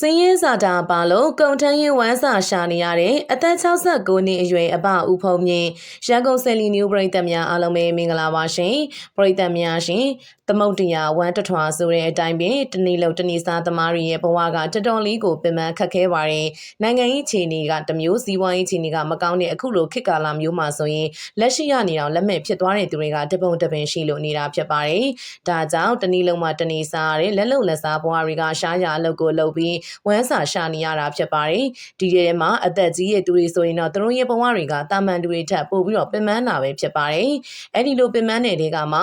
စင်းရဲစာတာပါလို့ကုံထမ်းရင်ဝမ်းစာရှာနေရတဲ့အသက်69နှစ်အရွယ်အဘဦးဖုံမြင့်ရန်ကုန်ဆယ်လီနျူပရိသတ်များအားလုံးပဲမင်္ဂလာပါရှင်ပရိသတ်များရှင်သမုတ်တရားဝမ်းတထွာဆိုတဲ့အတိုင်းပင်တနေ့လုံးတနေ့စားသမားတွေရဲ့ဘဝကတတော်လေးကိုပင်ပန်းခက်ခဲပါတယ်နိုင်ငံရေးခြေအနေကတမျိုးစီးပွားရေးခြေအနေကမကောင်းတဲ့အခုလိုခေတ်ကာလမျိုးမှာဆိုရင်လက်ရှိရနေအောင်လက်မဲ့ဖြစ်သွားတဲ့သူတွေကတပုံတပင်ရှိလို့နေတာဖြစ်ပါတယ်ဒါကြောင့်တနေ့လုံးမှာတနေ့စားရတဲ့လက်လုံလက်စားဘဝတွေကရှားရအလုပ်ကိုလုပ်ပြီးဝမ်းစာရှာနေရတာဖြစ်ပါတယ်။ဒီထဲမှာအသက်ကြီးရဲ့သူတွေဆိုရင်တော့သူတို့ရဲ့ဘဝတွေကတာမန်သူတွေထက်ပိုပြီးတော့ပင်ပန်းတာပဲဖြစ်ပါတယ်။အဲ့ဒီလိုပင်ပန်းတဲ့တွေကမှ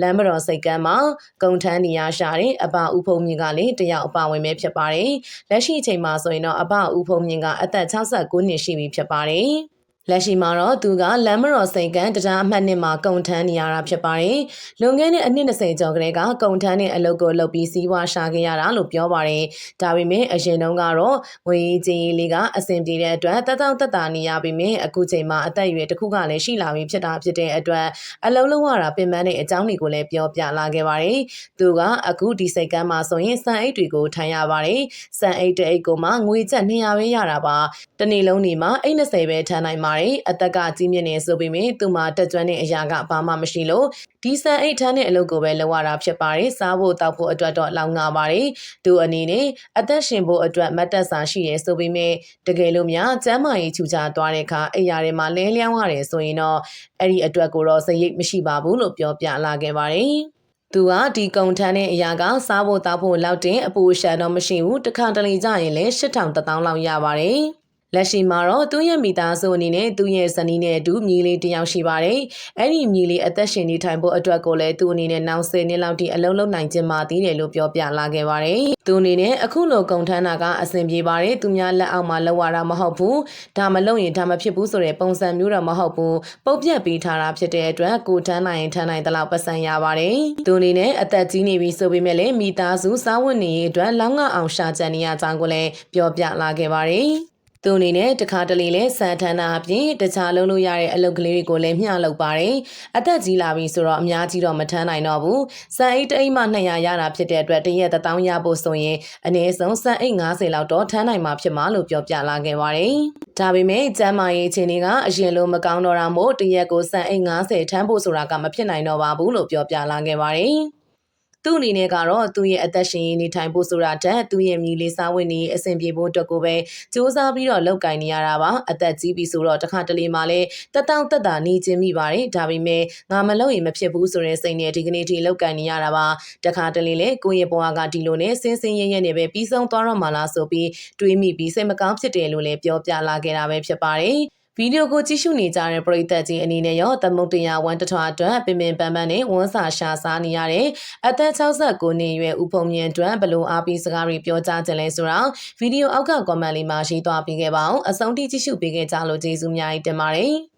လမ်းမတော်စိတ်ကမ်းမှာဂုံထမ်းနေရရှာတဲ့အဘဦးဖုံမြင့်ကလည်းတယောက်အပါဝင်ပဲဖြစ်ပါတယ်။လက်ရှိအချိန်မှာဆိုရင်တော့အဘဦးဖုံမြင့်ကအသက်69နှစ်ရှိပြီဖြစ်ပါတယ်။ လက်ရှိမှာတော့သူကလမ်းမတော်စိန်ကန်တရားအမှတ်နှစ်မှာကုံထမ်းနေရတာဖြစ်ပါတယ်။လွန်ခဲ့တဲ့အနှစ်20ကျော်ကလေးကကုံထမ်းတဲ့အလုပ်ကိုလုပ်ပြီးစီးပွားရှာခဲ့ရတာလို့ပြောပါတယ်။ဒါပေမဲ့အရင်တုန်းကတော့ငွေကြေးလေးကအဆင်ပြေတဲ့အတွက်တတောင့်တတာနေရပြီးမြင်အခုချိန်မှာအသက်အရွယ်တစ်ခုကလည်းရှိလာပြီဖြစ်တာဖြစ်တဲ့အတွက်အလုံးလုံးရတာပင်ပန်းတဲ့အကြောင်းတွေကိုလည်းပြောပြလာခဲ့ပါတယ်။သူကအခုဒီစိတ်ကမ်းမှာဆိုရင်စံအိတ်တွေကိုထိုင်ရပါတယ်။စံအိတ်တစ်အိတ်ကိုမှငွေကျပ်200ပဲရတာပါ။တနေ့လုံးနေမှာအိတ်20ပဲထမ်းနိုင်ပါတယ်။အသက်ကကြီးမြင့်နေဆိုပေမဲ့သူ့မှာတက်ကြွတဲ့အရာကဘာမှမရှိလို့ဒီစံအိတ်ထမ်းတဲ့အလုပ်ကိုပဲလုပ်ရတာဖြစ်ပါတယ်။စားဖို့တောက်ဖို့အတွက်တော့လောင်ငါပါတယ်။သူအနေနဲ့အသက်ရှင်ဖို့အတွက်မတ်တက်စာရှိရဲဆိုပေမဲ့တကယ်လို့များကျမ်းမာရေးချူချသွားတဲ့အခါအိမ်ယာတွေမှာလဲလျောင်းရတယ်ဆိုရင်တော့အဲ့ဒီအတွက်ကိုတော့စရိတ်မရှိပါဘူးလို့ပြောပြလာခဲ့ပါတယ်။သူကဒီကုံထမ်းတဲ့အရာကစားဖို့တောက်ဖို့လောက်တင်အပူရှန်တော့မရှိဘူးတခါတလေကြရင်လည်း8000တထောင်လောက်ရပါတယ်။ လက်ရှိမှာတော့သူ့ရဲ့မိသားစုအနေနဲ့သူ့ရဲ့ဇနီးနဲ့အတူမြေးလေးတယောက်ရှိပါတယ်။အဲ့ဒီမြေးလေးအသက်ရှင်နေထိုင်ဖို့အတွက်ကိုလည်းသူ့အနေနဲ့နောက်10နှစ်လောက်ထိအလုံးလုံးနိုင်ခြင်းပါသေးတယ်လို့ပြောပြလာခဲ့ပါတယ်။သူအနေနဲ့အခုလိုကုံထမ်းတာကအဆင်ပြေပါတယ်။သူများလက်အောက်မှာလောက်ရတာမဟုတ်ဘူး။ဒါမလုပ်ရင်ဒါမဖြစ်ဘူးဆိုတဲ့ပုံစံမျိုးတော့မဟုတ်ဘူး။ပုတ်ပြက်ပေးထားတာဖြစ်တဲ့အတွက်ကိုထမ်းနိုင်ရင်ထမ်းနိုင်တဲ့လောက်ပတ်စံရပါတယ်။သူအနေနဲ့အသက်ကြီးနေပြီဆိုပေမဲ့လည်းမိသားစုစားဝတ်နေရေးအတွက်လောင်းငအောင်ရှာကြံနေရကြောင်းကိုလည်းပြောပြလာခဲ့ပါတယ်။ သူအနေနဲ့တခါတလေလဲစံထန်းတာအပြင်တခြားလုံးလို့ရတဲ့အလုပ်ကလေးတွေကိုလည်းမျှလုပ်ပါတယ်။အသက်ကြီးလာပြီဆိုတော့အများကြီးတော့မထမ်းနိုင်တော့ဘူး။စံအိတ်တအိတ်မှ200ရတာဖြစ်တဲ့အတွက်တရက်1000ရဖို့ဆိုရင်အနည်းဆုံးစံအိတ်90လောက်တော့ထမ်းနိုင်မှာဖြစ်မှာလို့ပြောပြလာခဲ့ပါတယ်။ဒါပေမဲ့ကျမ်းမာရေးအခြေအနေကအရင်လိုမကောင်းတော့တာမို့တရက်ကိုစံအိတ်90ထမ်းဖို့ဆိုတာကမဖြစ်နိုင်တော့ပါဘူးလို့ပြောပြလာခဲ့ပါတယ်။ သူ့အနေနဲ့ကတော့သူ့ရဲ့အသက်ရှင်ရေးနေထိုင်ဖို့ဆိုတာတက်သူ့ရဲ့မြည်လေးစားဝင်နေအဆင်ပြေဖို့အတွက်ကိုပဲစူးစမ်းပြီးတော့လောက်ကင်နေရတာပါအသက်ကြီးပြီဆိုတော့တခါတလေမှလည်းတက်တောင့်တက်တာနေခြင်းမိပါတယ်ဒါပေမဲ့ငါမလုပ်ရင်မဖြစ်ဘူးဆိုတဲ့စိတ်နဲ့ဒီကနေ့ထိလောက်ကင်နေရတာပါတခါတလေလေကိုယ့်ရဲ့ဘဝကဒီလိုနဲ့စင်းစင်းရဲရဲနဲ့ပဲပြီးဆုံးသွားတော့မှလားဆိုပြီးတွေးမိပြီးစိတ်မကောင်းဖြစ်တယ်လို့လည်းပြောပြလာခဲ့တာပဲဖြစ်ပါတယ် ဗီဒီယိုကိုကြည့်ရှုနေကြတဲ့ပရိသတ်ကြီးအနေနဲ့ရောသမုတ်တရားဝန်တထွာအတွက်ပင်ပင်ပန်းပန်းနဲ့ဝန်စာရှာစားနေရတဲ့အသက်69နှစ်ရွယ်ဦးဖုံမြင့်အတွက်ဘလို့အားပေးစကားတွေပြောကြားကြလဲဆိုတော့ဗီဒီယိုအောက်က comment လေးမှာရေးသွားပေးခဲ့ပါအောင်အဆုံးထိကြည့်ရှုပေးခဲ့ကြလို့ကျေးဇူးများတင်ပါတယ်